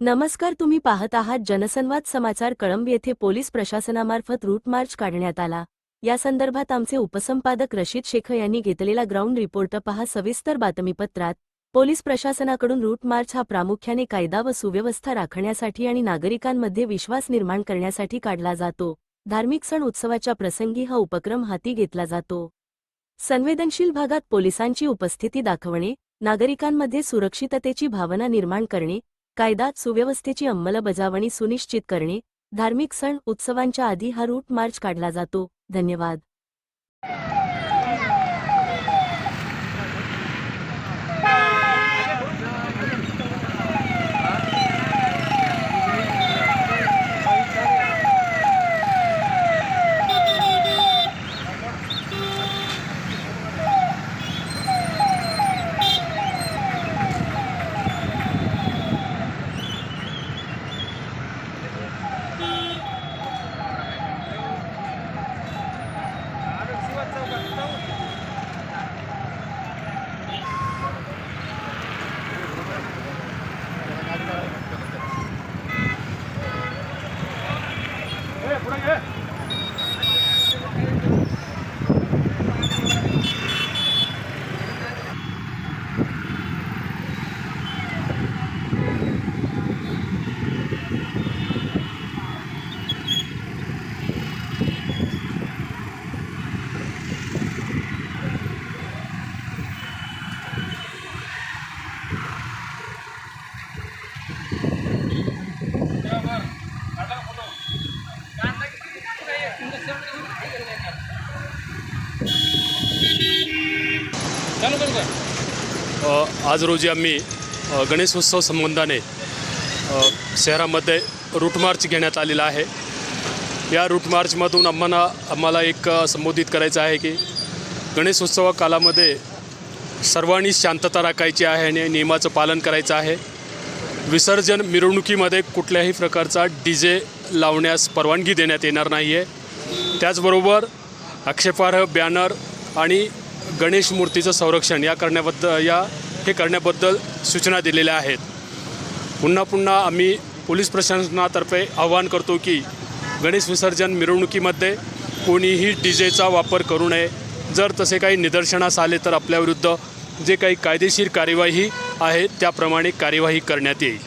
नमस्कार तुम्ही पाहत आहात जनसंवाद समाचार कळंब येथे पोलीस प्रशासनामार्फत रूट मार्च काढण्यात आला. या संदर्भात आमचे उपसंपादक रशीद शेख यांनी घेतलेला ग्राउंड रिपोर्ट पहा. सविस्तर बातमीपत्रात पोलीस प्रशासनाकडून रूट मार्च हा प्रामुख्याने कायदा व सुव्यवस्था राखण्यासाठी आणि नागरिकांमध्ये विश्वास निर्माण करण्यासाठी काढला जातो. धार्मिक सण उत्सवाच्या प्रसंगी हा उपक्रम हाती घेतला जातो. संवेदनशील भागात पोलिसांची उपस्थिती दाखवणे नागरिकांमध्ये सुरक्षिततेची भावना निर्माण करणे कायदा सुव्यवस्थेची अंमलबजावणी सुनिश्चित करणे धार्मिक सण उत्सवांच्या आधी हा रूट मार्च काढला जातो. धन्यवाद. आज रोजी आम्ही गणेशोत्सव संबंधाने शहरामध्ये रूट मार्च घेण्यात आलेला आहे. या रूट मार्चमधून आम्हाला आम्हाला एक संबोधित करायचं आहे की गणेशोत्सव कालामध्ये सर्वांनी शांतता राखायची आहे आणि नियमाचं पालन करायचं आहे. विसर्जन मिरवणुकीमध्ये कुठल्याही प्रकारचा डी जे लावण्यास परवानगी देण्यात येणार नाही आहे त्याचबरोबर आक्षेपार्ह बॅनर आणि गणेश मूर्तीचं संरक्षण या करण्याबद्दल या हे करण्याबद्दल सूचना दिलेल्या आहेत. पुन्हा पुन्हा आम्ही पोलीस प्रशासनातर्फे आवाहन करतो की गणेश विसर्जन मिरवणुकीमध्ये कोणीही डी जेचा वापर करू नये. जर तसे काही निदर्शनास आले तर आपल्याविरुद्ध जे काही कायदेशीर कार्यवाही आहे त्याप्रमाणे कार्यवाही करण्यात येईल.